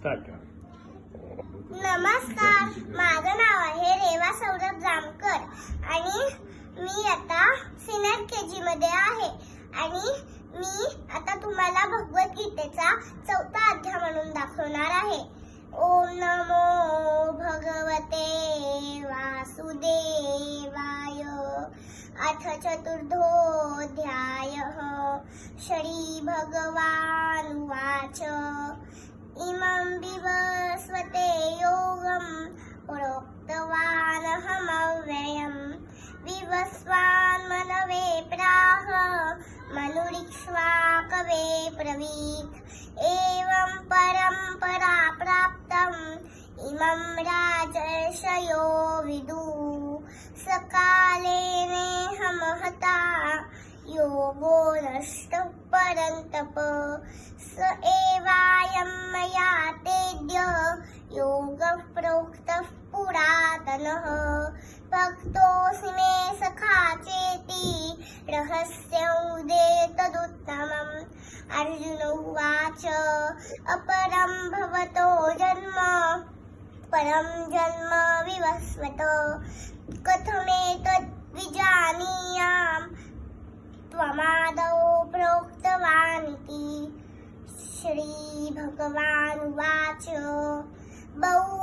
Start करा नमस्कार माझं नाव आहे रेवा सौरभ जामकर आणि मी आता सिनियर के जी मध्ये आहे. आणि मी आता तुम्हाला भगवद्गीतेचा चौथा अध्याय म्हणून दाखवणार आहे. ओम नमो भगवते वासुदेवाय. अथ चतुर्थोऽध्याय श्री भगवान विवस्वान् मनवे प्राह मनुरिक्ष्वा कवे ब्रवीत् एवं परम्परा प्राप्तम् इमं राजर्षयो विदु। सकालेनेह महता योगो नष्टः परन्तप स एवायं मया ते पुरातनः भक्तोऽसि सखा चेति रहस्यमुदे तदुत्तमम्। अर्जुन उवाच अपरं भवतो जन्म परं जन्म विवस्वत। कथमेतद्विजानीयाम् त्वमादौ प्रोक्तवानिति। श्रीभगवानुवाच बहु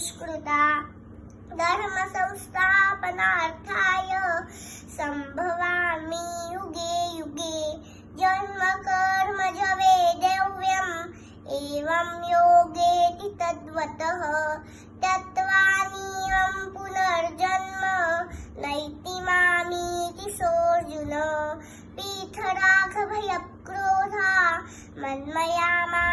संस्कृता धर्म संस्थापनार्थाय सम्भवामि युगे युगे जन्म कर्म च वेदव्यम्। एवं योगेति तद्वतः तत्त्वानीयं पुनर्जन्म नैति मामीति सोऽर्जुन। पीठराघभयक्रोधा मन्मया मा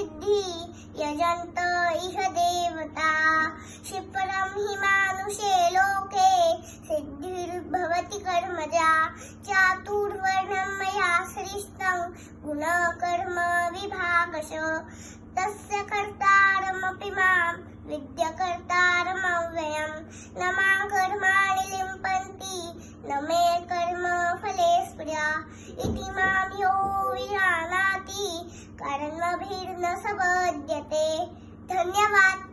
सिद्धी यजन्त इह देवता। क्षिप्रं हि मानुषे लोके सिद्धिर्भवति कर्मजा। चातुर्वर्णं मया सृष्टं गुणकर्म विभागश। तस्य कर्तारमपि मां विद्यकर्तारमव्ययं। न मां कर्माणि लिम्पन्ति न मे कर्म फले स्प्रिया। इति मा अरण्य धन्यवाद.